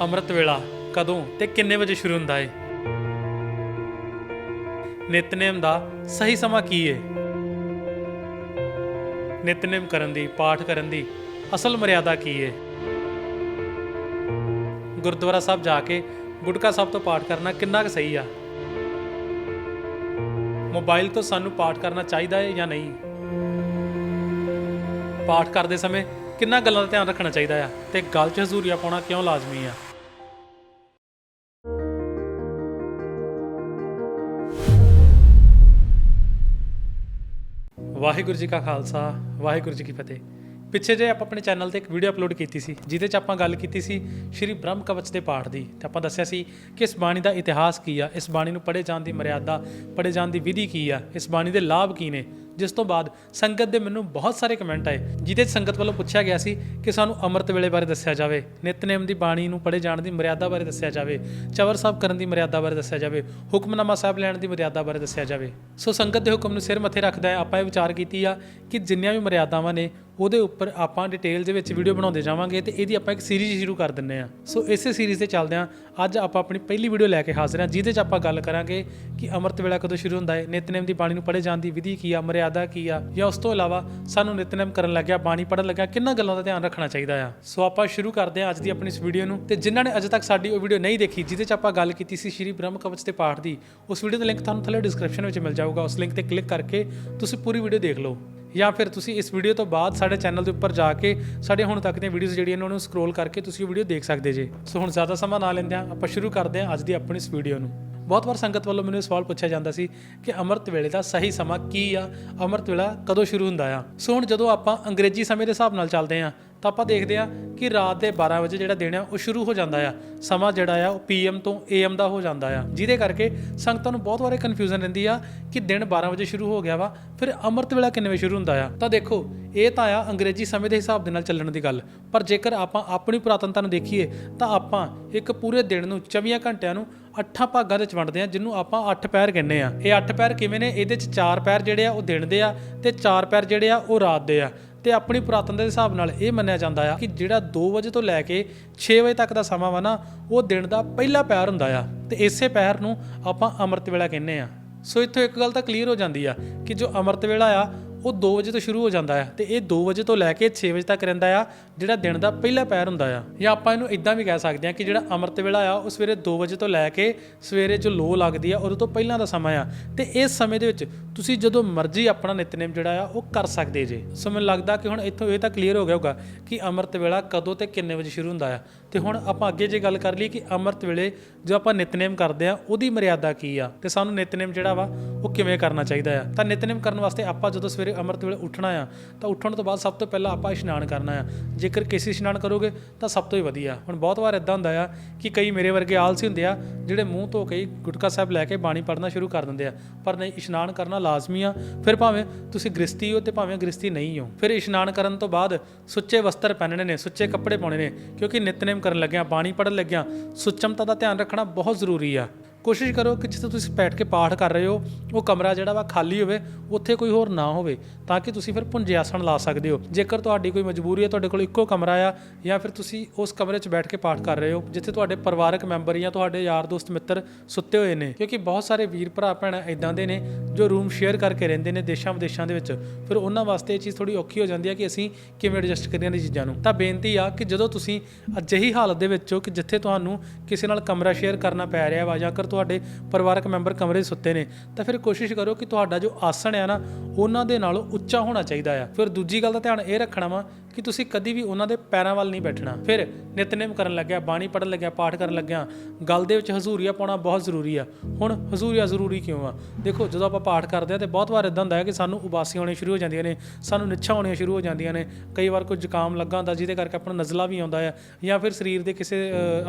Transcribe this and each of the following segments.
ਅੰਮ੍ਰਿਤ ਵੇਲਾ, ਕਦੋਂ ਤੇ ਕਿੰਨੇ ਵਜੇ ਸ਼ੁਰੂ ਹੁੰਦਾ ਹੈ ਨਿਤਨੇਮ ਦਾ ਸਹੀ ਸਮਾਂ ਕੀ ਹੈ ਨਿਤਨੇਮ ਕਰਨ ਦੀ, ਪਾਠ ਕਰਨ ਦੀ ਅਸਲ ਮਰਿਆਦਾ ਕੀ ਹੈ ਗੁਰਦੁਆਰਾ ਸਾਹਿਬ ਜਾ ਕੇ ਗੁਟਕਾ ਸਾਹਿਬ ਤੋਂ ਪਾਠ ਕਰਨਾ ਕਿੰਨਾ ਕੁ ਸਹੀ ਆ? ਮੋਬਾਈਲ ਤੋਂ ਸਾਨੂੰ ਪਾਠ ਕਰਨਾ ਚਾਹੀਦਾ ਹੈ ਜਾਂ ਨਹੀਂ? ਪਾਠ ਕਰਦੇ ਸਮੇਂ ਕਿੰਨਾ ਗੱਲਾਂ ਦਾ ਧਿਆਨ ਰੱਖਣਾ ਚਾਹੀਦਾ ਆ? ਤੇ ਗੱਲ 'ਚ ਹਜ਼ੂਰੀਆ ਪਾਉਣਾ ਕਿਉਂ ਲਾਜ਼ਮੀ ਆ? ਵਾਹਿਗੁਰੂ ਜੀ ਕਾ ਖਾਲਸਾ, ਵਾਹਿਗੁਰੂ ਜੀ ਕੀ ਫਤਿਹ। ਪਿੱਛੇ ਜੇ ਆਪਾਂ ਆਪਣੇ ਚੈਨਲ ਤੇ ਇੱਕ ਵੀਡੀਓ ਅਪਲੋਡ ਕੀਤੀ ਸੀ, ਜਿਹਦੇ 'ਚ ਆਪਾਂ ਗੱਲ ਕੀਤੀ ਸੀ ਸ਼੍ਰੀ ਬ੍ਰਹਮ ਕਵਚ ਦੇ ਪਾਠ ਦੀ, ਤੇ ਆਪਾਂ ਦੱਸਿਆ ਸੀ ਕਿ ਇਸ ਬਾਣੀ ਦਾ ਇਤਿਹਾਸ ਕੀ ਆ, ਇਸ ਬਾਣੀ ਨੂੰ ਪੜ੍ਹੇ ਜਾਣ ਦੀ ਮਰਿਆਦਾ, ਪੜ੍ਹੇ ਜਾਣ ਦੀ ਵਿਧੀ ਕੀ ਆ, ਇਸ ਬਾਣੀ ਦੇ ਲਾਭ ਕੀ ਨੇ ਜਿਸ ਤੋਂ ਬਾਅਦ ਸੰਗਤ ਦੇ ਮੈਨੂੰ ਬਹੁਤ ਸਾਰੇ ਕਮੈਂਟ ਆਏ, ਜਿਹਦੇ 'ਚ ਸੰਗਤ ਵੱਲੋਂ ਪੁੱਛਿਆ ਗਿਆ ਸੀ ਕਿ ਸਾਨੂੰ ਅੰਮ੍ਰਿਤ ਵੇਲੇ ਬਾਰੇ ਦੱਸਿਆ ਜਾਵੇ, ਨਿਤਨੇਮ ਦੀ ਬਾਣੀ ਨੂੰ ਪੜ੍ਹੇ ਜਾਣ ਦੀ ਮਰਿਆਦਾ ਬਾਰੇ ਦੱਸਿਆ ਜਾਵੇ, ਚਵਰ ਸਾਹਿਬ ਕਰਨ ਦੀ ਮਰਿਆਦਾ ਬਾਰੇ ਦੱਸਿਆ ਜਾਵੇ, ਹੁਕਮਨਾਮਾ ਸਾਹਿਬ ਲੈਣ ਦੀ ਮਰਿਆਦਾ ਬਾਰੇ ਦੱਸਿਆ ਜਾਵੇ। ਸੋ ਸੰਗਤ ਦੇ ਹੁਕਮ ਨੂੰ ਸਿਰ ਮੱਥੇ ਰੱਖਦਾ ਹੈ, ਆਪਾਂ ਇਹ ਵਿਚਾਰ ਕੀਤੀ ਆ ਕਿ ਜਿੰਨੀਆਂ ਵੀ ਮਰਿਆਦਾਵਾਂ ਨੇ ਉਹਦੇ ਉੱਪਰ ਆਪਾਂ ਡਿਟੇਲ ਦੇ ਵਿੱਚ ਵੀਡੀਓ ਬਣਾਉਂਦੇ ਜਾਵਾਂਗੇ ਤੇ ਇਹਦੀ ਆਪਾਂ ਇੱਕ ਸੀਰੀਜ਼ ਸ਼ੁਰੂ ਕਰ ਦਿੰਨੇ ਆ ਸੋ ਇਸੇ ਸੀਰੀਜ਼ ਤੇ ਚੱਲਦੇ ਆ ਅੱਜ ਆਪਾਂ ਆਪਣੀ ਪਹਿਲੀ ਵੀਡੀਓ ਲੈ ਕੇ ਹਾਜ਼ਰ ਹਾਂ, ਜਿਹਦੇ 'ਚ ਆਪਾਂ ਗੱਲ ਕਰਾਂਗੇ ਕਿ ਅੰਮ੍ਰਿਤ ਵੇਲਾ ਕਦੋਂ ਸ਼ੁਰੂ ਹੁੰਦਾ ਹੈ, ਨਿਤਨੇਮ ਦੀ ਬਾਣੀ ਨੂੰ ਪੜ੍ਹੇ ਜਾਣ ਦੀ ਵਿਧੀ ਕੀ ਆ, ਮਰਿਆਦਾ ਕੀ ਆ, ਜਾਂ ਉਸ ਤੋਂ ਇਲਾਵਾ ਸਾਨੂੰ ਨਿਤਨੇਮ ਕਰਨ ਲੱਗਿਆ, ਬਾਣੀ ਪੜ੍ਹਨ ਲੱਗਿਆ, ਕਿੰਨਾ ਗੱਲਾਂ ਦਾ ਧਿਆਨ ਰੱਖਣਾ ਚਾਹੀਦਾ ਆ? ਸੋ ਆਪਾਂ ਸ਼ੁਰੂ ਕਰਦੇ ਹਾਂ ਅੱਜ ਦੀ ਆਪਣੀ ਇਸ ਵੀਡੀਓ ਨੂੰ। ਤੇ ਜਿਨ੍ਹਾਂ ਨੇ ਅਜੇ ਤੱਕ ਸਾਡੀ ਉਹ ਵੀਡੀਓ ਨਹੀਂ ਦੇਖੀ, ਜਿਹਦੇ 'ਚ ਆਪਾਂ ਗੱਲ ਕੀਤੀ ਸੀ ਸ਼੍ਰੀ ਬ੍ਰਹਮ ਕਵਚ ਦੇ ਪਾਠ ਦੀ, ਉਸ ਵੀਡੀਓ ਦਾ ਲਿੰਕ ਤੁਹਾਨੂੰ ਥੱਲੇ ਡਿਸਕ੍ਰਿਪਸ਼ਨ ਵਿੱਚ ਮਿਲ ਜਾਊਗਾ। ਉਸ ਲਿੰਕ ਤੇ ਕਲਿੱਕ ਕਰਕੇ ਤੁਸੀਂ ਪੂਰੀ ਵੀਡੀਓ ਦੇਖ ਲਓ। ਜਾਂ ਫਿਰ ਤੁਸੀਂ ਇਸ ਵੀਡੀਓ ਤੋਂ ਬਾਅਦ ਸਾਡੇ ਚੈਨਲ ਦੇ ਉੱਪਰ ਜਾ ਕੇ ਸਾਡੇ ਹੁਣ ਤੱਕ ਦੀਆਂ ਵੀਡੀਓਜ਼ ਜਿਹੜੀਆਂ ਨੇ ਉਹਨਾਂ ਨੂੰ ਸਕਰੋਲ ਕਰਕੇ ਤੁਸੀਂ ਉਹ ਵੀਡੀਓ ਦੇਖ ਸਕਦੇ ਜੇ। ਸੋ ਹੁਣ ਜ਼ਿਆਦਾ ਸਮਾਂ ਨਾ ਲੈਂਦੇ ਹਾਂ ਆਪਾਂ ਸ਼ੁਰੂ ਕਰਦੇ ਹਾਂ ਅੱਜ ਦੀ ਆਪਣੀ ਇਸ ਵੀਡੀਓ ਨੂੰ। ਬਹੁਤ ਵਾਰ ਸੰਗਤ ਵੱਲੋਂ ਮੈਨੂੰ ਇਹ ਸਵਾਲ ਪੁੱਛਿਆ ਜਾਂਦਾ ਸੀ ਕਿ ਅੰਮ੍ਰਿਤ ਵੇਲੇ ਦਾ ਸਹੀ ਸਮਾਂ ਕੀ ਆ? ਅੰਮ੍ਰਿਤ ਵੇਲਾ ਕਦੋਂ ਸ਼ੁਰੂ ਹੁੰਦਾ ਆ? ਸੋ ਹੁਣ ਜਦੋਂ ਆਪਾਂ ਅੰਗਰੇਜ਼ੀ ਸਮੇਂ ਦੇ ਹਿਸਾਬ ਨਾਲ ਚੱਲਦੇ ਆ ਤਾਂ ਆਪਾਂ ਦੇਖਦੇ ਆ ਕਿ ਰਾਤ ਦੇ 12 ਵਜੇ ਜਿਹੜਾ ਦਿਨ ਆ ਉਹ ਸ਼ੁਰੂ ਹੋ ਜਾਂਦਾ ਆ। ਸਮਾਂ ਜਿਹੜਾ ਆ, ਉਹ ਪੀਐਮ ਤੋਂ ਏਐਮ ਦਾ ਹੋ ਜਾਂਦਾ ਆ। ਜਿਹਦੇ ਕਰਕੇ ਸੰਗਤਾਂ ਨੂੰ ਬਹੁਤ ਵਾਰੇ ਕਨਫਿਊਜ਼ਨ ਰਹਿੰਦੀ ਆ ਕਿ ਦਿਨ 12 ਵਜੇ ਸ਼ੁਰੂ ਹੋ ਗਿਆ ਵਾ, ਫਿਰ ਅੰਮ੍ਰਿਤ ਵੇਲਾ ਕਿੰਨੇ ਵਜੇ ਸ਼ੁਰੂ ਹੁੰਦਾ ਆ? ਤਾਂ ਦੇਖੋ, ਇਹ ਤਾਂ ਆ ਅੰਗਰੇਜ਼ੀ ਸਮੇਂ ਦੇ ਹਿਸਾਬ ਦੇ ਨਾਲ ਚੱਲਣ ਦੀ ਗੱਲ। ਪਰ ਜੇਕਰ ਆਪਾਂ ਆਪਣੀ ਪੁਰਾਤਨਤਾ ਨੂੰ ਦੇਖੀਏ, ਤਾਂ ਆਪਾਂ ਇੱਕ ਪੂਰੇ ਦਿਨ ਨੂੰ 24 ਘੰਟਿਆਂ ਨੂੰ ਅੱਠਾਂ ਭਾਗਾਂ ਦੇ ਵਿੱਚ ਵੰਡਦੇ ਆ ਜਿਹਨੂੰ ਆਪਾਂ ਅੱਠ ਪੈਰ ਕਹਿੰਦੇ ਆ ਇਹ ਅੱਠ ਪੈਰ ਕਿਵੇਂ ਨੇ? ਇਹਦੇ ਚ ਚਾਰ ਪੈਰ ਜਿਹੜੇ ਆ, ਉਹ ਦਿਨ ਦੇ ਆ ਤੇ ਚਾਰ ਪੈਰ ਜਿਹੜੇ ਆ, ਉਹ ਰਾਤ ਦੇ ਆ। ਤੇ ਆਪਣੀ ਪੁਰਾਤਨ ਦੇ ਹਿਸਾਬ ਨਾਲ ਇਹ ਮੰਨਿਆ ਜਾਂਦਾ ਆ ਕਿ ਜਿਹੜਾ 2 ਵਜੇ ਤੋਂ ਲੈ ਕੇ 6 ਵਜੇ ਤੱਕ ਦਾ ਸਮਾਂ ਵਾ ਨਾ, ਉਹ ਦਿਨ ਦਾ ਪਹਿਲਾ ਪੈਰ ਹੁੰਦਾ ਆ। ਤੇ ਇਸੇ ਪੈਰ ਨੂੰ ਆਪਾਂ ਅੰਮ੍ਰਿਤ ਵੇਲਾ ਕਹਿੰਦੇ ਆ। ਸੋ ਇੱਥੋਂ ਇੱਕ ਗੱਲ ਤਾਂ ਕਲੀਅਰ ਹੋ ਜਾਂਦੀ ਆ ਕਿ ਜੋ ਅੰਮ੍ਰਿਤ ਵੇਲਾ ਆ ਉਹ 2 ਵਜੇ ਤੋਂ ਸ਼ੁਰੂ ਹੋ ਜਾਂਦਾ ਹੈ ਤੇ ਇਹ 2 ਵਜੇ ਤੋਂ ਲੈ ਕੇ 6 ਵਜੇ ਤੱਕ ਰਹਿੰਦਾ ਆ, ਜਿਹੜਾ ਦਿਨ ਦਾ ਪਹਿਲਾ ਪੈਰ ਹੁੰਦਾ ਆ। ਜਾਂ ਆਪਾਂ ਇਹਨੂੰ ਇਦਾਂ ਵੀ ਕਹਿ ਸਕਦੇ ਆ ਕਿ ਜਿਹੜਾ ਅੰਮ੍ਰਿਤ ਵੇਲਾ ਆ, ਉਹ ਸਵੇਰੇ 2 ਵਜੇ ਤੋਂ ਲੈ ਕੇ ਸਵੇਰੇ ਜੋ ਲੋ ਲੱਗਦੀ ਆ ਉਦੋਂ ਤੋਂ ਪਹਿਲਾਂ ਦਾ ਸਮਾਂ ਆ। ਤੇ ਇਸ ਸਮੇਂ ਦੇ ਵਿੱਚ ਤੁਸੀਂ ਜਦੋਂ ਮਰਜ਼ੀ ਆਪਣਾ ਨਿਤਨੇਮ ਜਿਹੜਾ ਆ, ਉਹ ਕਰ ਸਕਦੇ ਜੇ। ਸੋ ਮੈਨੂੰ ਲੱਗਦਾ ਕਿ ਹੁਣ ਇੱਥੋਂ ਇਹ ਤਾਂ ਕਲੀਅਰ ਹੋ ਗਿਆ ਹੋਗਾ ਕਿ ਅੰਮ੍ਰਿਤ ਵੇਲਾ ਕਦੋਂ ਤੇ ਕਿੰਨੇ ਵਜੇ ਸ਼ੁਰੂ ਹੁੰਦਾ ਆ। ਤੇ ਹੁਣ ਆਪਾਂ ਅੱਗੇ ਜੇ ਗੱਲ ਕਰ ਲਈਏ ਕਿ ਅੰਮ੍ਰਿਤ ਵੇਲੇ ਜੋ ਆਪਾਂ ਨਿਤਨੇਮ ਕਰਦੇ ਆ, ਉਹਦੀ ਮਰਿਆਦਾ ਕੀ ਆ? ਤੇ ਸਾਨੂੰ ਨਿਤਨੇਮ ਜਿਹੜਾ ਵਾ, ਉਹ ਕਿਵੇਂ ਕਰਨਾ ਚਾਹੀਦਾ ਆ? ਤਾਂ ਨਿਤਨੇਮ ਕਰਨ ਵਾਸਤੇ ਆਪਾਂ ਜਦੋਂ ਸਵੇਰੇ ਅੰਮ੍ਰਿਤ ਵੇਲੇ ਉੱਠਣਾ ਆ, ਤਾਂ ਉੱਠਣ ਤੋਂ ਬਾਅਦ ਸਭ ਤੋਂ ਪਹਿਲਾਂ ਆਪਾਂ ਇਸ਼ਨਾਨ ਕਰਨਾ ਆ। ਜੇਕਰ ਕਿਸੇ ਇਸ਼ਨਾਨ ਕਰੋਗੇ, ਤਾਂ ਸਭ ਤੋਂ ਹੀ ਵਧੀਆ। ਹੁਣ ਬਹੁਤ ਵਾਰ ਇਦਾਂ ਹੁੰਦਾ ਆ ਕਿ ਕਈ ਮੇਰੇ ਵਰਗੇ ਆਲਸੀ ਹੁੰਦੇ ਆ, ਜਿਹੜੇ ਮੂੰਹ ਧੋ ਕੇ ਗੁਟਕਾ ਸਾਹਿਬ ਲੈ ਕੇ ਬਾਣੀ ਪੜ੍ਹਨਾ ਸ਼ੁਰੂ ਕਰ ਦਿੰਦੇ ਆ। ਪਰ ਨਹੀਂ, ਇਸ਼ਨਾਨ ਕਰਨਾ ਲਾਜ਼ਮੀ ਆ। ਫਿਰ ਭਾਵੇਂ ਤੁਸੀਂ ਗ੍ਰਸਤੀ ਹੋ ਤੇ ਭਾਵੇਂ ਗ੍ਰਸਤੀ ਨਹੀਂ ਹੋ। ਫਿਰ ਇਸ਼ਨਾਨ ਕਰਨ ਤੋਂ ਬਾਅਦ ਸੁੱਚੇ ਵਸਤਰ ਪਹਿਨਣੇ ਨੇ, ਸੁੱਚੇ ਕੱਪੜੇ ਪਾਉਣੇ ਨੇ, ਕਿਉਂਕਿ ਨਿਤਨੇਮ ਕਰਨ ਲੱਗਿਆ, ਬਾਣੀ ਪੜ੍ਹਨ ਲੱਗਿਆ, ਸੁੱਚਮਤਾ ਦਾ ਧਿਆਨ ਰੱਖਣਾ ਬਹੁਤ ਜ਼ਰੂਰੀ ਆ। ਕੋਸ਼ਿਸ਼ ਕਰੋ ਕਿ ਜਿੱਥੇ ਤੁਸੀਂ ਬੈਠ ਕੇ ਪਾਠ ਕਰ ਰਹੇ ਹੋ, ਉਹ ਕਮਰਾ ਜਿਹੜਾ ਵਾ ਖਾਲੀ ਹੋਵੇ, ਉੱਥੇ ਕੋਈ ਹੋਰ ਨਾ ਹੋਵੇ, ਤਾਂ ਕਿ ਤੁਸੀਂ ਫਿਰ ਪੁੰਜੇ ਆਸਣ ਲਾ ਸਕਦੇ ਹੋ। ਜੇਕਰ ਤੁਹਾਡੀ ਕੋਈ ਮਜਬੂਰੀ ਹੈ, ਤੁਹਾਡੇ ਕੋਲ ਇੱਕੋ ਕਮਰਾ ਆ, ਜਾਂ ਫਿਰ ਤੁਸੀਂ ਉਸ ਕਮਰੇ 'ਚ ਬੈਠ ਕੇ ਪਾਠ ਕਰ ਰਹੇ ਹੋ, ਜਿੱਥੇ ਤੁਹਾਡੇ ਪਰਿਵਾਰਕ ਮੈਂਬਰ ਜਾਂ ਤੁਹਾਡੇ ਯਾਰ ਦੋਸਤ ਮਿੱਤਰ ਸੁੱਤੇ ਹੋਏ ਨੇ, ਕਿਉਂਕਿ ਬਹੁਤ ਸਾਰੇ ਵੀਰ ਭਰਾ ਭੈਣਾਂ ਇਦਾਂ ਦੇ ਨੇ ਜੋ ਰੂਮ ਸ਼ੇਅਰ ਕਰਕੇ ਰਹਿੰਦੇ ਨੇ ਦੇਸ਼ਾਂ ਵਿਦੇਸ਼ਾਂ ਦੇ ਵਿੱਚ, ਫਿਰ ਉਹਨਾਂ ਵਾਸਤੇ ਇਹ ਚੀਜ਼ ਥੋੜੀ ਔਖੀ ਹੋ ਜਾਂਦੀ ਹੈ ਕਿ ਅਸੀਂ ਕਿਵੇਂ ਐਡਜਸਟ ਕਰੀਏ ਇਹਨਾਂ ਚੀਜ਼ਾਂ ਨੂੰ। ਤਾਂ ਬੇਨਤੀ ਆ ਕਿ ਜਦੋਂ ਤੁਸੀਂ ਅਜਿਹੀ ਹਾਲਤ ਦੇ ਵਿੱਚ ਹੋ ਕਿ ਜਿੱਥੇ ਤੁਹਾਨੂੰ ਕਿਸੇ ਨਾਲ ਕਮਰਾ ਸ਼ੇਅਰ ਕਰਨਾ ਪੈ ਰਿਹਾ ਵਾ ਜਾਂ ਕਰ ਤੁਹਾਡੇ ਪਰਿਵਾਰਕ ਮੈਂਬਰ ਕਮਰੇ ਸੁੱਤੇ ਨੇ, ਤਾਂ ਫਿਰ ਕੋਸ਼ਿਸ਼ ਕਰੋ ਕਿ ਤੁਹਾਡਾ ਜੋ ਆਸਣ ਆ ਨਾ, ਉਹਨਾਂ ਦੇ ਨਾਲੋਂ ਉੱਚਾ ਹੋਣਾ ਚਾਹੀਦਾ ਆ। ਫਿਰ ਦੂਜੀ ਗੱਲ ਦਾ ਧਿਆਨ ਇਹ ਰੱਖਣਾ ਵਾ ਕਿ ਤੁਸੀਂ ਕਦੀ ਵੀ ਉਹਨਾਂ ਦੇ ਪੈਰਾਂ ਵੱਲ ਨਹੀਂ ਬੈਠਣਾ। ਫਿਰ ਨਿਤਨੇਮ ਕਰਨ ਲੱਗਿਆ, ਬਾਣੀ ਪੜਨ ਲੱਗਿਆ, ਪਾਠ ਕਰਨ ਲੱਗਿਆ, ਗੱਲ ਦੇ ਵਿੱਚ ਹਜ਼ੂਰੀਆ ਪਾਉਣਾ ਬਹੁਤ ਜ਼ਰੂਰੀ ਆ। ਹੁਣ ਹਜ਼ੂਰੀਆ ਜ਼ਰੂਰੀ ਕਿਉਂ ਆ? ਦੇਖੋ ਜਦੋਂ ਆਪਾਂ ਪਾਠ ਕਰਦੇ ਆ ਤੇ ਬਹੁਤ ਵਾਰ ਇਦਾਂ ਹੁੰਦਾ ਹੈ ਕਿ ਸਾਨੂੰ ਉਬਾਸੀਆਂ ਆਉਣੀਆਂ ਸ਼ੁਰੂ ਹੋ ਜਾਂਦੀਆਂ ਨੇ, ਸਾਨੂੰ ਨਿੱਛਾਂ ਆਉਣੀਆਂ ਸ਼ੁਰੂ ਹੋ ਜਾਂਦੀਆਂ ਨੇ, ਕਈ ਵਾਰ ਕੋਈ ਜ਼ੁਕਾਮ ਲੱਗਾ ਹੁੰਦਾ ਜਿਹਦੇ ਕਰਕੇ ਆਪਣਾ ਨਜ਼ਲਾ ਵੀ ਆਉਂਦਾ ਆ ਜਾਂ ਫਿਰ ਸਰੀਰ ਦੇ ਕਿਸੇ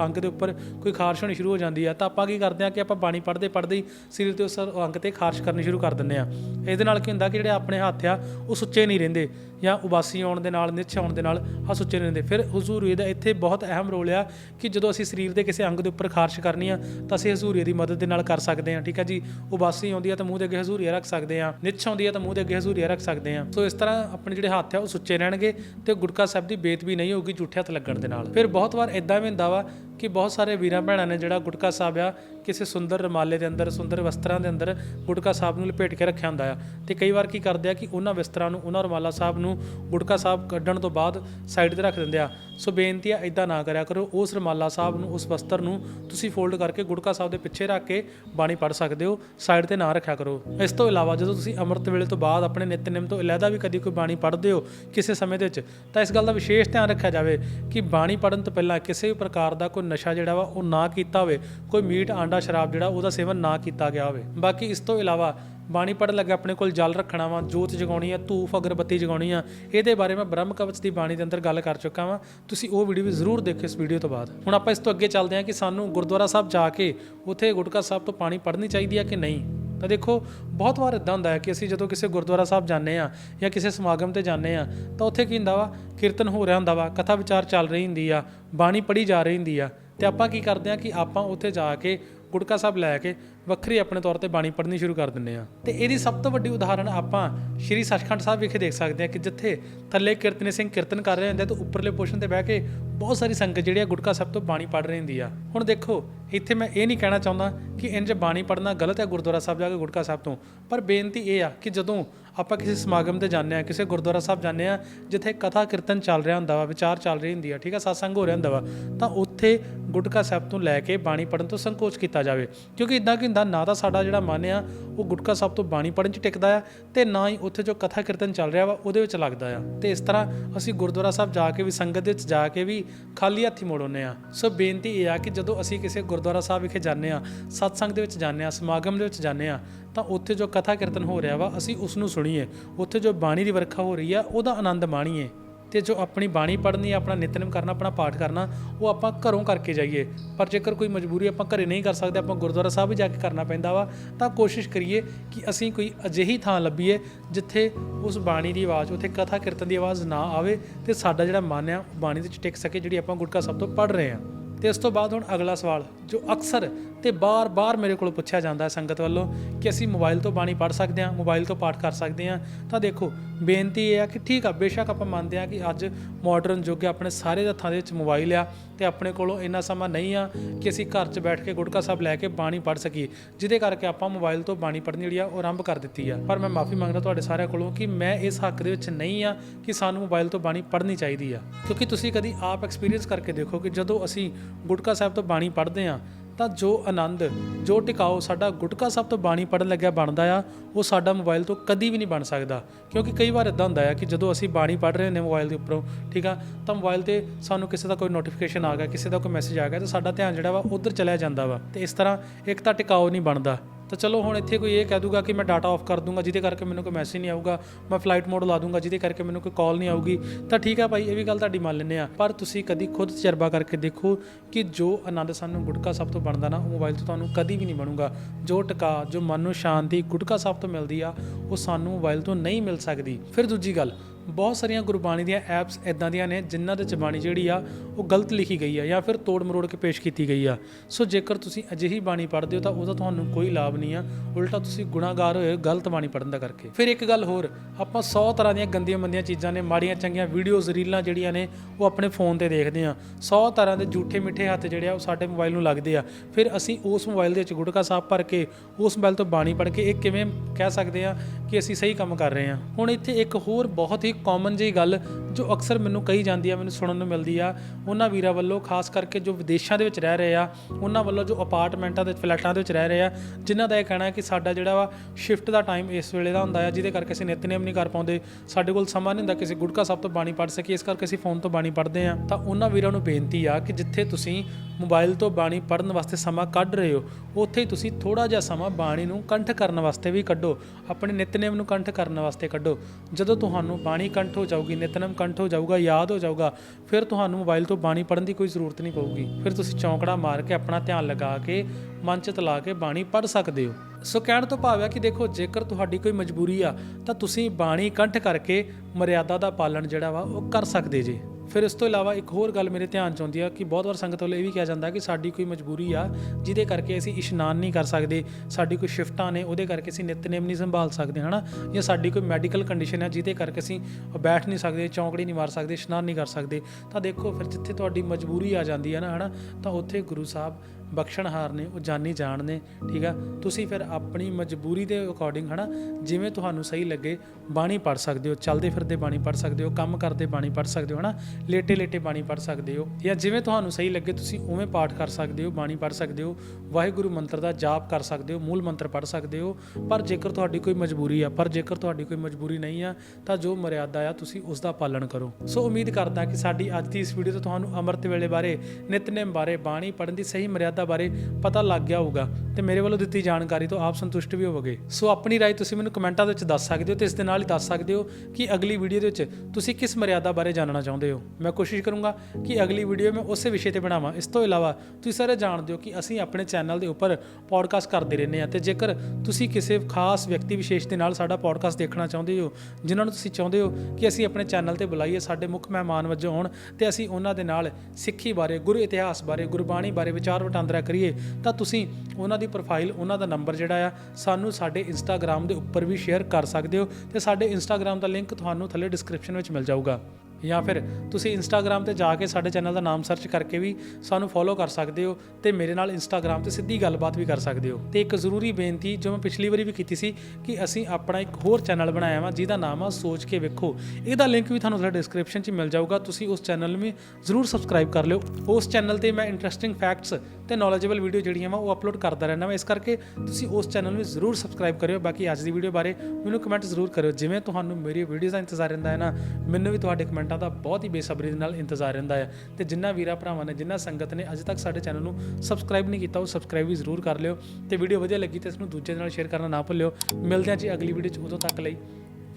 ਅੰਗ ਦੇ ਉੱਪਰ ਕੋਈ ਖਾਰਸ਼ ਹੋਣੀ ਸ਼ੁਰੂ ਹੋ ਜਾਂਦੀ ਆ ਤਾਂ ਆਪਾਂ ਕੀ ਕਰਦੇ ਆ ਕਿ ਆਪਾਂ ਬਾਣੀ ਪੜ੍ਹਦੇ ਪੜ੍ਹਦੇ ਹੀ ਸਰੀਰ 'ਤੇ ਉਸ ਅੰਗ ਤੇ ਖਾਰਸ਼ ਕਰਨੀ ਸ਼ੁਰੂ ਕਰ ਦਿੰਦੇ ਆ ਇਹਦੇ ਨਾਲ ਕੀ ਹੁੰਦਾ ਕਿ ਜਿਹੜੇ ਆਪਣੇ ਹੱਥ ਆ, ਉਹ ਸੁੱਚੇ ਨਹੀਂ ਰਹਿੰਦੇ ਜਾਂ ਉਬਾਸੀ ਆਉਣ ਦੇ ਨਾਲ, ਨਿੱਛ ਆਉਣ ਦੇ ਨਾਲ ਆ ਸੁੱਚੇ ਨਹੀਂ ਰਹਿੰਦੇ। ਫਿਰ ਹਜ਼ੂਰੀਏ ਦਾ ਇੱਥੇ ਬਹੁਤ ਅਹਿਮ ਰੋਲ ਆ ਕਿ ਜਦੋਂ ਅਸੀਂ ਸਰੀਰ ਦੇ ਕਿਸੇ ਅੰਗ ਦੇ ਉੱਪਰ ਖਾਰਸ਼ ਕਰਨੀ ਆ, ਤਾਂ ਅਸੀਂ ਹਜ਼ੂਰੀਏ ਦੀ ਮਦਦ ਦੇ ਨਾਲ ਕਰ ਸਕਦੇ ਆ ਠੀਕ ਆ ਜੀ? ਉਬਾਸੀ ਆਉਂਦੀ ਆ ਤਾਂ ਮੂੰਹ ਦੇ ਅੱਗੇ ਹਜ਼ੂਰੀਆ ਰੱਖ ਸਕਦੇ ਆ ਨਿੱਛ ਆਉਂਦੀ ਹੈ ਤਾਂ ਮੂੰਹ ਦੇ ਅੱਗੇ ਹਜ਼ੂਰੀਆ ਰੱਖ ਸਕਦੇ ਆ ਸੋ ਇਸ ਤਰ੍ਹਾਂ ਆਪਣੇ ਜਿਹੜੇ ਹੱਥ ਆ ਉਹ ਸੁੱਚੇ ਰਹਿਣਗੇ ਤੇ ਗੁਟਕਾ ਸਾਹਿਬ ਦੀ ਬੇਤ ਵੀ ਨਹੀਂ ਹੋਊਗੀ, ਝੂਠੇ ਹੱਥ ਲੱਗਣ ਦੇ ਨਾਲ। ਫਿਰ ਬਹੁਤ ਵਾਰ ਇਦਾਂ ਵੀ ਹੁੰਦਾ ਵਾ ਕਿ ਬਹੁਤ ਸਾਰੇ ਵੀਰਾਂ ਭੈਣਾਂ ਨੇ ਜਿਹੜਾ ਗੁਟਕਾ ਸਾਹਿਬ ਆ, ਕਿਸੇ ਸੁੰਦਰ ਰਮਾਲੇ ਦੇ ਅੰਦਰ, ਸੁੰਦਰ ਵਸਤਰਾਂ ਦੇ ਅੰਦਰ ਗੁਟਕਾ ਸਾਹਿਬ ਨੂੰ ਲਪੇਟ ਕੇ ਰੱਖਿਆ ਹੁੰਦਾ ਆ। ਤੇ ਕਈ ਵਾਰ ਕੀ ਕਰਦੇ ਆ ਕਿ ਉਹਨਾਂ ਵਸਤਰਾਂ ਨੂੰ, ਉਹਨਾਂ ਰਮਾਲਾ ਸਾਹਿਬ ਨੂੰ ਗੁਟਕਾ ਸਾਹਿਬ ਕੱਢਣ ਤੋਂ ਬਾਅਦ ਸਾਈਡ ਤੇ ਰੱਖ ਦਿੰਦੇ ਆ। ਸੋ ਬੇਨਤੀ ਆ ਇਦਾਂ ਨਾ ਕਰਿਆ ਕਰੋ, ਉਸ ਰਮਾਲਾ ਸਾਹਿਬ ਨੂੰ, ਉਸ ਵਸਤਰ ਨੂੰ ਤੁਸੀਂ ਫੋਲਡ ਕਰਕੇ ਗੁਟਕਾ ਸਾਹਿਬ ਦੇ ਪਿੱਛੇ ਰੱਖ ਕੇ ਬਾਣੀ ਪੜ੍ਹ ਸਕਦੇ ਹੋ, ਸਾਈਡ ਤੇ ਨਾ ਰੱਖਿਆ ਕਰੋ। ਇਸ ਤੋਂ ਇਲਾਵਾ ਜਦੋਂ ਤੁਸੀਂ ਅੰਮ੍ਰਿਤ ਵੇਲੇ ਤੋਂ ਬਾਅਦ ਆਪਣੇ ਨਿਤਨੇਮ ਤੋਂ ਇਲਾਵਾ ਵੀ ਕਦੀ ਕੋਈ ਬਾਣੀ ਪੜ੍ਹਦੇ ਹੋ ਕਿਸੇ ਸਮੇਂ ਦੇ ਵਿੱਚ, ਤਾਂ ਇਸ ਗੱਲ ਦਾ ਵਿਸ਼ੇਸ਼ ਧਿਆਨ ਰੱਖਿਆ ਜਾਵੇ ਕਿ ਬਾਣੀ ਪੜ੍ਹਨ ਤੋਂ ਪਹਿਲਾਂ ਕਿਸੇ ਵੀ ਪ੍ਰਕਾਰ ਦਾ ਕੋਈ ਨਸ਼ਾ ਜਿਹੜਾ ਵਾ ਉਹ ਨਾ ਕੀਤਾ ਹੋਵੇ, ਕੋਈ ਮੀਟ, ਆਂਡਾ, ਸ਼ਰਾਬ ਜਿਹੜਾ ਉਹਦਾ ਸੇਵਨ ਨਾ ਕੀਤਾ ਗਿਆ ਹੋਵੇ। ਬਾਕੀ ਇਸ ਤੋਂ ਇਲਾਵਾ ਬਾਣੀ ਪੜ੍ਹਨ ਲੱਗੇ ਆਪਣੇ ਕੋਲ ਜਲ ਰੱਖਣਾ ਵਾ, ਜੋਤ ਜਗਾਉਣੀ ਆ, ਧੂਫ, ਅਗਰਬੱਤੀ ਜਗਾਉਣੀ ਆ, ਇਹਦੇ ਬਾਰੇ ਮੈਂ ਬ੍ਰਹਮ ਕਵਚ ਦੀ ਬਾਣੀ ਦੇ ਅੰਦਰ ਗੱਲ ਕਰ ਚੁੱਕਾ ਵਾਂ। ਤੁਸੀਂ ਉਹ ਵੀਡੀਓ ਵੀ ਜ਼ਰੂਰ ਦੇਖਿਓ ਇਸ ਵੀਡੀਓ ਤੋਂ ਬਾਅਦ। ਹੁਣ ਆਪਾਂ ਇਸ ਤੋਂ ਅੱਗੇ ਚੱਲਦੇ ਹਾਂ ਕਿ ਸਾਨੂੰ ਗੁਰਦੁਆਰਾ ਸਾਹਿਬ ਜਾ ਕੇ ਉੱਥੇ ਗੁਟਕਾ ਸਾਹਿਬ ਤੋਂ ਪਾਣੀ ਪੜ੍ਹਨੀ ਚਾਹੀਦੀ ਆ ਕਿ ਨਹੀਂ? ਤਾਂ ਦੇਖੋ, ਬਹੁਤ ਵਾਰ ਇਦਾਂ ਹੁੰਦਾ ਹੈ ਕਿ ਅਸੀਂ ਜਦੋਂ ਕਿਸੇ ਗੁਰਦੁਆਰਾ ਸਾਹਿਬ ਜਾਂਦੇ ਆ ਜਾਂ ਕਿਸੇ ਸਮਾਗਮ ਤੇ ਜਾਂਦੇ ਆ ਤਾਂ ਉੱਥੇ ਕੀ ਹੁੰਦਾ ਵਾ? ਕੀਰਤਨ ਹੋ ਰਿਹਾ ਹੁੰਦਾ ਵਾ, ਕਥਾ ਵਿਚਾਰ ਚੱਲ ਰਹੀ ਹੁੰਦੀ ਆ, ਬਾਣੀ ਪੜ੍ਹੀ ਜਾ ਰਹੀ ਹੁੰਦੀ ਆ। ਤੇ ਆਪਾਂ ਕੀ ਕਰਦੇ ਆ ਕਿ ਆਪਾਂ ਉੱਥੇ ਜਾ ਕੇ ਗੁਟਕਾ ਸਾਹਿਬ ਲੈ ਕੇ ਵੱਖਰੀ ਆਪਣੇ ਤੌਰ ਤੇ ਬਾਣੀ ਪੜ੍ਹਨੀ ਸ਼ੁਰੂ ਕਰ ਦਿੰਦੇ ਆ ਤੇ ਇਹਦੀ ਸਭ ਤੋਂ ਵੱਡੀ ਉਦਾਹਰਣ ਆਪਾਂ ਸ਼੍ਰੀ ਸੱਚਖੰਡ ਸਾਹਿਬ ਵਿਖੇ ਦੇਖ ਸਕਦੇ ਆ ਕਿ ਜਿੱਥੇ ਥੱਲੇ ਕੀਰਤਨੀ ਸਿੰਘ ਕੀਰਤਨ ਕਰ ਰਹੇ ਹੁੰਦੇ ਆ ਤੇ ਉੱਪਰਲੇ ਪੋਸ਼ਨ ਤੇ ਬਹਿ ਕੇ ਬਹੁਤ ਸਾਰੀ ਸੰਗਤ ਜਿਹੜੀ ਆ ਗੁਟਕਾ ਸਾਹਿਬ ਤੋਂ ਬਾਣੀ ਪੜ੍ਹ ਰਹੀ ਹੁੰਦੀ ਆ। ਹੁਣ ਦੇਖੋ, ਇੱਥੇ ਮੈਂ ਇਹ ਨਹੀਂ ਕਹਿਣਾ ਚਾਹੁੰਦਾ ਕਿ ਇੰਜ ਬਾਣੀ ਪੜ੍ਹਨਾ ਗਲਤ ਹੈ ਗੁਰਦੁਆਰਾ ਸਾਹਿਬ ਜਾ ਕੇ ਗੁਟਕਾ ਸਾਹਿਬ ਤੋਂ। ਪਰ ਬੇਨਤੀ ਇਹ ਆ ਕਿ ਜਦੋਂ ਆਪਾਂ ਕਿਸੇ ਸਮਾਗਮ ਤੇ ਜਾਂਦੇ ਆ, ਕਿਸੇ ਗੁਰਦੁਆਰਾ ਸਾਹਿਬ ਜਾਂਦੇ ਆ, ਜਿੱਥੇ ਕਥਾ ਕੀਰਤਨ ਚੱਲ ਰਿਹਾ ਹੁੰਦਾ ਵਾ, ਵਿਚਾਰ ਚੱਲ ਰਹੀ ਹੁੰਦੀ ਆ, ਠੀਕ ਆ, satsang ਹੋ ਰਿਹਾ ਹੁੰਦਾ ਵਾ, ਤਾਂ ਉੱਥੇ ਗੁਟਕਾ ਸਾਹਿਬ ਤੋਂ ਲੈ ਕੇ ਬਾਣੀ ਪੜਨ ਤੋਂ ਸੰਕੋਚ ਕੀਤਾ ਜਾਵੇ। ਕਿਉਂਕਿ ਇਦਾਂ ਕੀ ਹੁੰਦਾ, ਨਾ ਤਾਂ ਸਾਡਾ ਜਿਹੜਾ ਮਨ ਆ, ਉਹ ਗੁਟਕਾ ਸਾਹਿਬ ਤੋਂ ਬਾਣੀ ਪੜਨ 'ਚ ਟਿਕਦਾ ਆ ਤੇ ਨਾ ਹੀ ਉੱਥੇ ਜੋ ਕਥਾ ਕੀਰਤਨ ਚੱਲ ਰਿਹਾ ਵਾ, ਉਹਦੇ ਵਿੱਚ ਲੱਗਦਾ ਆ। ਤੇ ਇਸ ਤਰ੍ਹਾਂ ਅਸੀਂ ਗੁਰਦੁਆਰਾ ਸਾਹਿਬ ਜਾ ਕੇ ਵੀ, ਸੰਗਤ ਦੇ ਵਿੱਚ ਜਾ ਕੇ ਵੀ ਖਾਲੀ ਹੱਥੀ ਮੋੜ ਆਉਂਦੇ ਆ ਸੋ ਬੇਨਤੀ ਇਹ ਆ ਕਿ ਜਦੋਂ ਅਸੀਂ ਕਿਸੇ ਗੁਰਦੁਆਰਾ ਸਾਹਿਬ ਵਿਖੇ ਜਾਂਦੇ ਆ ਸਤਸੰਗ ਦੇ ਵਿੱਚ ਜਾਂਦੇ ਆ ਸਮਾਗਮ ਦੇ ਵਿੱਚ ਜਾਂਦੇ ਆ ਤਾਂ ਉੱਥੇ ਜੋ ਕਥਾ ਕੀਰਤਨ ਹੋ ਰਿਹਾ ਵਾ, ਅਸੀਂ ਉਸ ਨੂੰ ਸੁਣੀਏ। ਉੱਥੇ ਜੋ ਬਾਣੀ ਦੀ ਵਰਖਾ ਹੋ ਰਹੀ ਆ, ਉਹਦਾ ਆਨੰਦ ਮਾਣੀਏ। ਤੇ ਜੋ ਆਪਣੀ ਬਾਣੀ ਪੜ੍ਹਨੀ, ਆਪਣਾ ਨਿਤਨੇਮ ਕਰਨਾ, ਆਪਣਾ ਪਾਠ ਕਰਨਾ, ਉਹ ਆਪਾਂ ਘਰੋਂ ਕਰਕੇ ਜਾਈਏ। ਪਰ ਜੇਕਰ ਕੋਈ ਮਜਬੂਰੀ ਆਪਾਂ ਘਰੇ ਨਹੀਂ ਕਰ ਸਕਦੇ, ਆਪਾਂ ਗੁਰਦੁਆਰਾ ਸਾਹਿਬ ਜਾ ਕੇ ਕਰਨਾ ਪੈਂਦਾ ਵਾ, ਤਾਂ ਕੋਸ਼ਿਸ਼ ਕਰੀਏ ਕਿ ਅਸੀਂ ਕੋਈ ਅਜਿਹੀ ਥਾਂ ਲੱਭੀਏ ਜਿੱਥੇ ਉਸ ਬਾਣੀ ਦੀ ਆਵਾਜ਼, ਉੱਥੇ ਕਥਾ ਕੀਰਤਨ ਦੀ ਆਵਾਜ਼ ਨਾ ਆਵੇ ਤੇ ਸਾਡਾ ਜਿਹੜਾ ਮਨ ਆ, ਉਹ ਬਾਣੀ ਦੇ ਵਿੱਚ ਟਿਕ ਸਕੇ, ਜਿਹੜੀ ਆਪਾਂ ਗੁਟਕਾ ਸਭ ਤੋਂ ਪੜ੍ਹ ਰਹੇ ਹਾਂ। ਤੇ ਇਸ ਤੋਂ ਬਾਅਦ ਹੁਣ ਅਗਲਾ ਸਵਾਲ, ਜੋ ਅਕਸਰ ਤੇ ਬਾਰ-ਬਾਰ ਮੇਰੇ ਕੋਲ ਪੁੱਛਿਆ ਜਾਂਦਾ ਹੈ ਸੰਗਤ ਵੱਲੋਂ ਕਿ ਅਸੀਂ ਮੋਬਾਈਲ ਤੋਂ ਬਾਣੀ ਪੜ੍ਹ ਸਕਦੇ ਹਾਂ, ਮੋਬਾਈਲ ਤੋਂ ਪਾਠ ਕਰ ਸਕਦੇ ਹਾਂ। ਤਾਂ ਦੇਖੋ, ਬੇਨਤੀ ਇਹ ਆ ਕਿ ਠੀਕ ਆ, ਬੇਸ਼ੱਕ ਆਪਾਂ ਮੰਨਦੇ ਆ ਕਿ ਅੱਜ ਮਾਡਰਨ ਯੁੱਗ ਆਪਣੇ ਸਾਰੇ ਹੱਥਾਂ ਦੇ ਵਿੱਚ ਮੋਬਾਈਲ ਆ ਤੇ ਆਪਣੇ ਕੋਲੋਂ ਇੰਨਾ ਸਮਾਂ ਨਹੀਂ ਆ ਕਿ ਅਸੀਂ ਘਰ 'ਚ ਬੈਠ ਕੇ ਗੁਟਕਾ ਸਾਹਿਬ ਲੈ ਕੇ ਬਾਣੀ ਪੜ੍ਹ ਸਕੀਏ, ਜਿਹਦੇ ਕਰਕੇ ਆਪਾਂ ਮੋਬਾਈਲ ਤੋਂ ਬਾਣੀ ਪੜ੍ਹਨੀ ਜਿਹੜੀ ਆ ਉਹ ਆਰੰਭ ਕਰ ਦਿੱਤੀ ਆ। ਪਰ ਮੈਂ ਮਾਫੀ ਮੰਗਦਾ ਤੁਹਾਡੇ ਸਾਰਿਆਂ ਕੋਲੋਂ ਕਿ ਮੈਂ ਇਸ ਹੱਕ ਦੇ ਵਿੱਚ ਨਹੀਂ ਆ ਕਿ ਸਾਨੂੰ ਮੋਬਾਈਲ ਤੋਂ ਬਾਣੀ ਪੜ੍ਹਨੀ ਚਾਹੀਦੀ ਆ। ਕਿਉਂਕਿ ਤੁਸੀਂ ਕਦੀ ਆਪ ਐਕਸਪੀਰੀਅੰਸ ਕਰਕੇ ਦੇਖੋ ਕਿ ਜਦੋਂ ਅਸੀਂ ਗੁਟਕਾ ਸਾਹਿਬ ਤੋਂ ਬਾਣੀ ਪੜ੍ਹਦੇ ਆ ਤਾਂ ਜੋ ਆਨੰਦ, ਜੋ ਟਿਕਾਓ ਸਾਡਾ ਗੁਟਕਾ ਸਾਹਿਬ ਤੋਂ ਬਾਣੀ ਪੜਨ ਲੱਗਿਆ ਬਣਦਾ ਆ, ਉਹ ਸਾਡਾ ਮੋਬਾਈਲ ਤੋਂ ਕਦੀ ਵੀ ਨਹੀਂ ਬਣ ਸਕਦਾ। ਕਿਉਂਕਿ ਕਈ ਵਾਰ ਇਦਾਂ ਹੁੰਦਾ ਆ ਕਿ ਜਦੋਂ ਅਸੀਂ ਬਾਣੀ ਪੜ ਰਹੇ ਨੇ ਮੋਬਾਈਲ ਦੇ ਉੱਪਰੋਂ, ਠੀਕ ਆ, ਤਾਂ ਮੋਬਾਈਲ ਤੇ ਸਾਨੂੰ ਕਿਸੇ ਦਾ ਕੋਈ ਨੋਟੀਫਿਕੇਸ਼ਨ ਆ ਗਿਆ, ਕਿਸੇ ਦਾ ਕੋਈ ਮੈਸੇਜ ਆ ਗਿਆ, ਤਾਂ ਸਾਡਾ ਧਿਆਨ ਜਿਹੜਾ ਵਾ ਉਧਰ ਚਲਿਆ ਜਾਂਦਾ ਵਾ। ਤੇ ਇਸ ਤਰ੍ਹਾਂ ਇੱਕ ਤਾਂ ਟਿਕਾਓ ਨਹੀਂ ਬਣਦਾ। ਤਾਂ ਚਲੋ ਹੁਣ ਇੱਥੇ ਕੋਈ ਇਹ ਕਹਿ ਦੂਗਾ ਕਿ ਮੈਂ ਡਾਟਾ ਆਫ ਕਰ ਦੂੰਗਾ, ਜਿਹਦੇ ਕਰਕੇ ਮੈਨੂੰ ਕੋਈ ਮੈਸੇਜ ਨਹੀਂ ਆਊਗਾ, ਮੈਂ ਫਲਾਈਟ ਮੋਡ ਲਾ ਦੂੰਗਾ, ਜਿਹਦੇ ਕਰਕੇ ਮੈਨੂੰ ਕੋਈ ਕਾਲ ਨਹੀਂ ਆਊਗੀ, ਤਾਂ ਠੀਕ ਆ ਭਾਈ, ਇਹ ਵੀ ਗੱਲ ਤੁਹਾਡੀ ਮੰਨ ਲੈਂਦੇ ਆ। ਪਰ ਤੁਸੀਂ ਕਦੀ ਖੁਦ ਤਜਰਬਾ ਕਰਕੇ ਦੇਖੋ ਕਿ ਜੋ ਆਨੰਦ ਸਾਨੂੰ ਗੁਟਕਾ ਸਭ ਤੋਂ ਬਣਦਾ ਨਾ, ਉਹ ਮੋਬਾਈਲ ਤੋਂ ਤੁਹਾਨੂੰ ਕਦੀ ਵੀ ਨਹੀਂ ਬਣੂਗਾ। ਜੋ ਟਿਕਾ, ਜੋ ਮਨ ਨੂੰ ਸ਼ਾਂਤੀ ਗੁਟਕਾ ਸਭ ਤੋਂ ਮਿਲਦੀ ਆ, ਉਹ ਸਾਨੂੰ ਮੋਬਾਈਲ ਤੋਂ ਨਹੀਂ ਮਿਲ ਸਕਦੀ। ਫਿਰ ਦੂਜੀ ਗੱਲ ਬਹੁਤ ਸਾਰੀਆਂ ਗੁਰਬਾਣੀ ਦੀਆਂ ਐਪਸ ਇਦਾਂ ਦੀਆਂ ਨੇ ਜਿਨ੍ਹਾਂ ਦੇ ਚ ਬਾਣੀ ਜਿਹੜੀ ਆ, ਉਹ ਗਲਤ ਲਿਖੀ ਗਈ ਆ ਜਾਂ ਫਿਰ ਤੋੜ ਮਰੋੜ ਕੇ ਪੇਸ਼ ਕੀਤੀ ਗਈ ਆ। ਸੋ ਜੇਕਰ ਤੁਸੀਂ ਅਜਿਹੀ ਬਾਣੀ ਪੜ੍ਹਦੇ ਹੋ ਤਾਂ ਉਹਦਾ ਤੁਹਾਨੂੰ ਕੋਈ ਲਾਭ ਨਹੀਂ ਆ। ਉਲਟਾ ਤੁਸੀਂ ਗੁਨਾਹਗਾਰ ਹੋਏ ਗਲਤ ਬਾਣੀ ਪੜ੍ਹਨ ਦਾ ਕਰਕੇ। ਫਿਰ ਇੱਕ ਗੱਲ ਹੋਰ, ਆਪਾਂ 100 ਤਰ੍ਹਾਂ ਦੀਆਂ ਗੰਦੀਆਂ ਮੰਦੀਆਂ ਚੀਜ਼ਾਂ ਨੇ, ਮਾੜੀਆਂ ਚੰਗੀਆਂ ਵੀਡੀਓਜ਼ ਰੀਲਾਂ ਜਿਹੜੀਆਂ ਨੇ, ਉਹ ਆਪਣੇ ਫੋਨ ਤੇ ਦੇਖਦੇ ਆ। 100 ਤਰ੍ਹਾਂ ਦੇ ਝੂਠੇ ਮਿੱਠੇ ਹੱਥ ਜਿਹੜੇ ਆ, ਉਹ ਸਾਡੇ ਮੋਬਾਈਲ ਨੂੰ ਲੱਗਦੇ ਆ। ਫਿਰ ਅਸੀਂ ਉਸ ਮੋਬਾਈਲ ਦੇ ਵਿੱਚ ਗੁਟਕਾ ਸਾਫ਼ ਭਰ ਕੇ, ਉਸ ਮੋਬਾਈਲ ਤੋਂ ਬਾਣੀ ਪੜ੍ਹ ਕੇ ਇਹ ਕਿਵੇਂ ਕਹਿ ਸਕਦੇ ਆ ਕਿ ਅਸੀਂ ਸਹੀ ਕੰਮ ਕਰ ਰਹੇ ਹਾਂ ਹੁਣ ਇੱਥੇ ਇੱਕ ਹੋਰ ਬਹੁਤ ਹੀ ਕਾਮਨ ਜਿਹੀ ਗੱਲ ਜੋ ਅਕਸਰ ਮੈਨੂੰ ਕਹੀ ਜਾਂਦੀ ਆ, ਮੈਨੂੰ ਸੁਣਨ ਨੂੰ ਮਿਲਦੀ ਆ। ਉਹਨਾਂ ਵੀਰਾਂ ਵੱਲੋਂ ਖਾਸ ਕਰਕੇ ਜੋ ਵਿਦੇਸ਼ਾਂ ਦੇ ਵਿੱਚ ਰਹਿ ਰਹੇ ਆ, ਉਹਨਾਂ ਵੱਲੋਂ ਜੋ ਅਪਾਰਟਮੈਂਟਾਂ ਦੇ ਫਲੈਟਾਂ ਦੇ ਵਿੱਚ ਰਹਿ ਰਹੇ ਆ, ਜਿਨ੍ਹਾਂ ਦਾ ਇਹ ਕਹਿਣਾ ਹੈ ਕਿ ਸਾਡਾ ਜਿਹੜਾ ਵਾ ਸ਼ਿਫਟ ਦਾ ਟਾਈਮ ਇਸ ਵੇਲੇ ਦਾ ਹੁੰਦਾ ਆ, ਜਿਹਦੇ ਕਰਕੇ ਅਸੀਂ ਨਿਤਨੇਮ ਨਹੀਂ ਕਰ ਪਾਉਂਦੇ। ਸਾਡੇ ਕੋਲ ਸਮਾਂ ਨਹੀਂ ਹੁੰਦਾ ਕਿਸੇ ਗੁਟਕਾ ਸਾਹਿਬ ਤੋਂ ਬਾਣੀ ਪੜ੍ਹ ਸਕੀਏ, ਇਸ ਕਰਕੇ ਅਸੀਂ ਫੋਨ ਤੋਂ ਬਾਣੀ ਪੜ੍ਹਦੇ ਆ। ਤਾਂ ਉਹਨਾਂ ਵੀਰਾਂ ਨੂੰ ਬੇਨਤੀ ਆ ਕਿ ਜਿੱਥੇ ਤੁਸੀਂ ਮੋਬਾਈਲ ਤੋਂ ਬਾਣੀ ਪੜ੍ਹਨ ਵਾਸਤੇ ਸਮਾਂ ਕੱਢ ਰਹੇ ਹੋ, ਉੱਥੇ ਹੀ ਤੁਸੀਂ ਥੋੜਾ ਜਿਹਾ ਸਮਾਂ ਬਾਣੀ ਨੂੰ ਕੰਠ ਕਰਨ ਵਾਸਤੇ ਵੀ ਕੱਢੋ। ਆਪਣੇ ਨਿਤਨੇਮ ਨੂੰ ਕੰਠ ਕਰਨ ਵਾਸਤੇ ਕੱਢੋ। ਜਦੋਂ ਤੁਹਾਨੂੰ ਬਾਣੀ ਕੰਠ ਹੋ ਜਾਊਗੀ, ਨਿਤਨਮ ਕੰਠ ਹੋ ਜਾਊਗਾ, ਯਾਦ ਹੋ ਜਾਊਗਾ, ਫਿਰ ਤੁਹਾਨੂੰ ਮੋਬਾਈਲ ਤੋਂ ਬਾਣੀ ਪੜ੍ਹਨ ਦੀ ਕੋਈ ਜ਼ਰੂਰਤ ਨਹੀਂ ਪਊਗੀ। ਫਿਰ ਤੁਸੀਂ ਚੌਂਕੜਾ ਮਾਰ ਕੇ ਆਪਣਾ ਧਿਆਨ ਲਗਾ ਕੇ, ਮਨ ਚ ਤਲਾ ਕੇ ਬਾਣੀ ਪੜ੍ਹ ਸਕਦੇ ਹੋ। ਸੋ ਕਹਿਣ ਤੋਂ ਭਾਵ ਹੈ ਕਿ ਦੇਖੋ, ਜੇਕਰ ਤੁਹਾਡੀ ਕੋਈ ਮਜਬੂਰੀ ਆ, ਤਾਂ ਤੁਸੀਂ ਬਾਣੀ ਕੰਠ ਕਰਕੇ ਮਰਿਆਦਾ ਦਾ ਪਾਲਣ ਜਿਹੜਾ ਵਾ, ਉਹ ਕਰ ਸਕਦੇ ਜੇ। ਫਿਰ ਇਸ ਤੋਂ ਇਲਾਵਾ ਇੱਕ ਹੋਰ ਗੱਲ ਮੇਰੇ ਧਿਆਨ ਚ ਆਉਂਦੀ ਆ ਕਿ ਬਹੁਤ ਵਾਰ ਸੰਗਤ ਵੱਲੋਂ ਇਹ ਵੀ ਕਿਹਾ ਜਾਂਦਾ ਕਿ ਸਾਡੀ ਕੋਈ ਮਜਬੂਰੀ ਆ, ਜਿਹਦੇ ਕਰਕੇ ਅਸੀਂ ਇਸ਼ਨਾਨ ਨਹੀਂ ਕਰ ਸਕਦੇ, ਸਾਡੀ ਕੋਈ ਸ਼ਿਫਟਾਂ ਨੇ, ਉਹਦੇ ਕਰਕੇ ਅਸੀਂ ਨਿਤਨੇਮ ਨਹੀਂ ਸੰਭਾਲ ਸਕਦੇ, ਹਨਾ? ਜਾਂ ਸਾਡੀ ਕੋਈ ਮੈਡੀਕਲ ਕੰਡੀਸ਼ਨ ਹੈ ਜਿਹਦੇ ਕਰਕੇ ਅਸੀਂ ਬੈਠ ਨਹੀਂ ਸਕਦੇ, ਚੌਂਕੜੀ ਨਹੀਂ ਮਾਰ ਸਕਦੇ, ਇਸ਼ਨਾਨ ਨਹੀਂ ਕਰ ਸਕਦੇ। ਤਾਂ ਦੇਖੋ, ਫਿਰ ਜਿੱਥੇ ਤੁਹਾਡੀ ਮਜਬੂਰੀ ਆ ਜਾਂਦੀ ਹੈ ਨਾ, ਹਨਾ? ਤਾਂ ਉੱਥੇ ਗੁਰੂ ਸਾਹਿਬ ਬਖਸ਼ਣਹਾਰ ਨੇ, ਉਹ ਜਾਨੀ ਜਾਣ ਨੇ, ਠੀਕ ਆ? ਤੁਸੀਂ ਫਿਰ ਆਪਣੀ ਮਜਬੂਰੀ ਦੇ ਅਕੋਰਡਿੰਗ ਹਨਾ, ਜਿਵੇਂ ਤੁਹਾਨੂੰ ਸਹੀ ਲੱਗੇ, ਬਾਣੀ ਪੜ ਸਕਦੇ ਹੋ, ਚੱਲਦੇ ਫਿਰਦੇ ਬਾਣੀ ਪੜ ਸਕਦੇ ਹੋ, ਕੰਮ ਕਰਦੇ ਬਾਣੀ ਪੜ ਸਕਦੇ ਹੋ, ਹਨਾ? ਲੇਟੇ ਲੇਟੇ ਬਾਣੀ ਪੜ ਸਕਦੇ ਹੋ, ਜਾਂ ਜਿਵੇਂ ਤੁਹਾਨੂੰ ਸਹੀ ਲੱਗੇ, ਤੁਸੀਂ ਉਵੇਂ ਪਾਠ ਕਰ ਸਕਦੇ ਹੋ, ਬਾਣੀ ਪੜ ਸਕਦੇ ਹੋ, ਵਾਹਿਗੁਰੂ ਮੰਤਰ ਦਾ ਜਾਪ ਕਰ ਸਕਦੇ ਹੋ, ਮੂਲ ਮੰਤਰ ਪੜ ਸਕਦੇ ਹੋ, ਪਰ ਜੇਕਰ ਤੁਹਾਡੀ ਕੋਈ ਮਜਬੂਰੀ ਆ, ਪਰ ਜੇਕਰ ਤੁਹਾਡੀ ਕੋਈ ਮਜਬੂਰੀ ਨਹੀਂ ਆ, ਤਾਂ ਜੋ ਮਰਿਆਦਾ ਆ, ਤੁਸੀਂ ਉਸ ਦਾ ਪਾਲਣ ਕਰੋ। ਸੋ ਉਮੀਦ ਕਰਦਾ ਕਿ ਸਾਡੀ ਅੱਜ ਦੀ ਇਸ ਵੀਡੀਓ ਤੋਂ ਤੁਹਾਨੂੰ ਅੰਮ੍ਰਿਤ ਵੇਲੇ ਬਾਰੇ, ਨਿਤਨੇਮ ਬਾਰੇ ਬਾਣੀ ਪੜਨ ਦੀ ਸਹੀ ਮਰਿਆਦਾ ਬਾਰੇ ਪਤਾ ਲੱਗ ਗਿਆ ਹੋਊਗਾ ਤੇ ਮੇਰੇ ਵੱਲੋਂ ਦਿੱਤੀ ਜਾਣਕਾਰੀ ਤੋਂ ਆਪ ਸੰਤੁਸ਼ਟ ਵੀ ਹੋਵੋਗੇ ਸੋ ਆਪਣੀ رائے ਤੁਸੀਂ ਮੈਨੂੰ ਕਮੈਂਟਾਂ ਦੇ ਵਿੱਚ ਦੱਸ ਸਕਦੇ ਹੋ ਤੇ ਇਸ ਦੇ ਨਾਲ ਹੀ ਦੱਸ ਸਕਦੇ ਹੋ ਕਿ ਅਗਲੀ ਵੀਡੀਓ ਦੇ ਵਿੱਚ ਤੁਸੀਂ ਕਿਸ ਮਰਿਆਦਾ ਬਾਰੇ ਜਾਣਨਾ ਚਾਹੁੰਦੇ ਹੋ ਮੈਂ ਕੋਸ਼ਿਸ਼ ਕਰੂੰਗਾ ਕਿ ਅਗਲੀ ਵੀਡੀਓ ਮੈਂ ਉਸੇ ਵਿਸ਼ੇ ਤੇ ਬਣਾਵਾਂ ਇਸ ਤੋਂ ਇਲਾਵਾ ਤੁਸੀਂ ਸਾਰੇ ਜਾਣਦੇ ਹੋ ਕਿ ਅਸੀਂ ਆਪਣੇ ਚੈਨਲ ਦੇ ਉੱਪਰ ਪੋਡਕਾਸਟ ਕਰਦੇ ਰਹਿੰਦੇ ਹਾਂ ਤੇ ਜੇਕਰ ਤੁਸੀਂ ਕਿਸੇ ਖਾਸ ਵਿਅਕਤੀ ਵਿਸ਼ੇਸ਼ ਦੇ ਨਾਲ ਸਾਡਾ ਪੋਡਕਾਸਟ ਦੇਖਣਾ ਚਾਹੁੰਦੇ ਹੋ ਜਿਨ੍ਹਾਂ ਨੂੰ ਤੁਸੀਂ ਚਾਹੁੰਦੇ ਹੋ ਕਿ ਅਸੀਂ ਆਪਣੇ ਚੈਨਲ ਤੇ ਬੁਲਾਈਏ ਸਾਡੇ ਮੁੱਖ ਮਹਿਮਾਨ ਵਜੋਂ ਆਉਣ ਤੇ ਅਸੀਂ ਉਹਨਾਂ ਦੇ ਨਾਲ ਸਿੱਖੀ ਬਾਰੇ ਗੁਰੂ ਇਤਿਹਾਸ ਬਾਰੇ ਗੁਰਬਾਣੀ ਬਾਰੇ ਵਿਚਾਰ ਵਟਾਂਦਰਾ ਕਰੀਏ, ਤਾਂ ਤੁਸੀਂ ਉਹਨਾਂ ਦੀ ਪ੍ਰੋਫਾਈਲ ਉਹਨਾਂ ਦਾ ਨੰਬਰ ਜਿਹੜਾ ਆ, ਸਾਨੂੰ ਸਾਡੇ ਇੰਸਟਾਗ੍ਰam ਦੇ ਉੱਪਰ ਵੀ ਸ਼ੇਅਰ ਕਰ ਸਕਦੇ ਹੋ ਤੇ ਸਾਡੇ ਇੰਸਟਾਗ੍ਰam ਦਾ ਲਿੰਕ ਤੁਹਾਨੂੰ ਥੱਲੇ ਡਿਸਕ੍ਰਿਪਸ਼ਨ ਵਿੱਚ ਮਿਲ ਜਾਊਗਾ। ਜਾਂ ਫਿਰ ਤੁਸੀਂ ਇੰਸਟਾਗ੍ਰam ਤੇ ਜਾ ਕੇ ਸਾਡੇ ਚੈਨਲ ਦਾ ਨਾਮ ਸਰਚ ਕਰਕੇ ਵੀ ਸਾਨੂੰ ਫੋਲੋ ਕਰ ਸਕਦੇ ਹੋ ਤੇ ਮੇਰੇ ਨਾਲ ਇੰਸਟਾਗ੍ਰam ਤੇ ਸਿੱਧੀ ਗੱਲਬਾਤ ਵੀ ਕਰ ਸਕਦੇ ਹੋ। ਤੇ ਇੱਕ ਜ਼ਰੂਰੀ ਬੇਨਤੀ ਜੋ ਮੈਂ ਪਿਛਲੀ ਵਾਰੀ ਵੀ ਕੀਤੀ ਸੀ ਕਿ ਅਸੀਂ ਆਪਣਾ ਇੱਕ ਹੋਰ ਚੈਨਲ ਬਣਾਇਆ ਵਾ, ਜਿਹਦਾ ਨਾਮ ਆ ਸੋਚ ਕੇ ਵੇਖੋ। ਇਹਦਾ ਲਿੰਕ ਵੀ ਤੁਹਾਨੂੰ ਥੱਲੇ ਡਿਸਕ੍ਰਿਪਸ਼ਨ 'ਚ ਮਿਲ ਜਾਊਗਾ, ਤੁਸੀਂ ਉਸ ਚੈਨਲ ਨੂੰ ਵੀ ਜ਼ਰੂਰ ਸਬਸਕ੍ਰਾਈਬ ਕਰ ਲਿਓ। ਉਸ ਚੈਨਲ ਤੇ ਮੈਂ ਇੰਟਰਸਟਿੰਗ ਫੈਕਟਸ ਤੇ ਨੌਲੇਜੇਬਲ ਵੀਡੀਓ ਜਿਹੜੀਆਂ ਵਾ ਉਹ ਅਪਲੋਡ ਕਰਦਾ ਰਹਿਣਾ ਵਾ। ਇਸ ਕਰਕੇ ਤੁਸੀਂ ਉਸ ਚੈਨਲ ਨੂੰ ਜ਼ਰੂਰ ਸਬਸਕ੍ਰਾਈਬ ਕਰਿਓ। ਬਾਕੀ ਅੱਜ ਦੀ ਵੀਡੀਓ ਬਾਰੇ ਮੈਨੂੰ ਕਮੈਂਟ ਜ਼ਰੂਰ ਕਰਿਓ। ਜਿਵੇਂ ਤੁਹਾਨੂੰ ਮੇਰੀ ਵੀਡੀਓਜ਼ ਦਾ ਇੰਤਜ਼ਾਰ ਰਹਿੰਦਾ ਹੈ ਨਾ, ਮੈਨੂੰ ਵੀ ਤੁਹਾਡੇ ਕਮੈਂਟ ਦਾ ਬਹੁਤ ਹੀ ਬੇਸਬਰੀ ਦੇ ਨਾਲ ਇੰਤਜ਼ਾਰ ਰਹਿੰਦਾ ਹੈ ਤੇ ਜਿੰਨਾ ਵੀਰਾ ਭਰਾਵਾਂ ਨੇ, ਜਿੰਨਾ ਸੰਗਤ ਨੇ ਅਜੇ ਤੱਕ ਸਾਡੇ ਚੈਨਲ ਨੂੰ ਸਬਸਕ੍ਰਾਈਬ ਨਹੀਂ ਕੀਤਾ, ਉਹ ਸਬਸਕ੍ਰਾਈਬ ਵੀ ਜ਼ਰੂਰ ਕਰ ਲਿਓ। ਤੇ ਵੀਡੀਓ ਵਧੀਆ ਲੱਗੀ ਤੇ ਇਸ ਨੂੰ ਦੂਜੇ ਨਾਲ ਸ਼ੇਅਰ ਕਰਨਾ ਨਾ ਭੁੱਲਿਓ। ਮਿਲਦੇ ਹਾਂ ਜੀ ਅਗਲੀ ਵੀਡੀਓ 'ਚ ਉਦੋਂ ਤੱਕ ਲਈ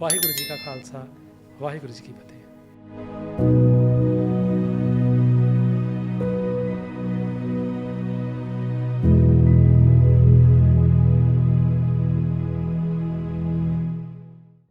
ਵਾਹਿਗੁਰੂ ਜੀ ਕਾ ਖਾਲਸਾ, ਵਾਹਿਗੁਰੂ ਜੀ ਕੀ ਫਤਿਹ।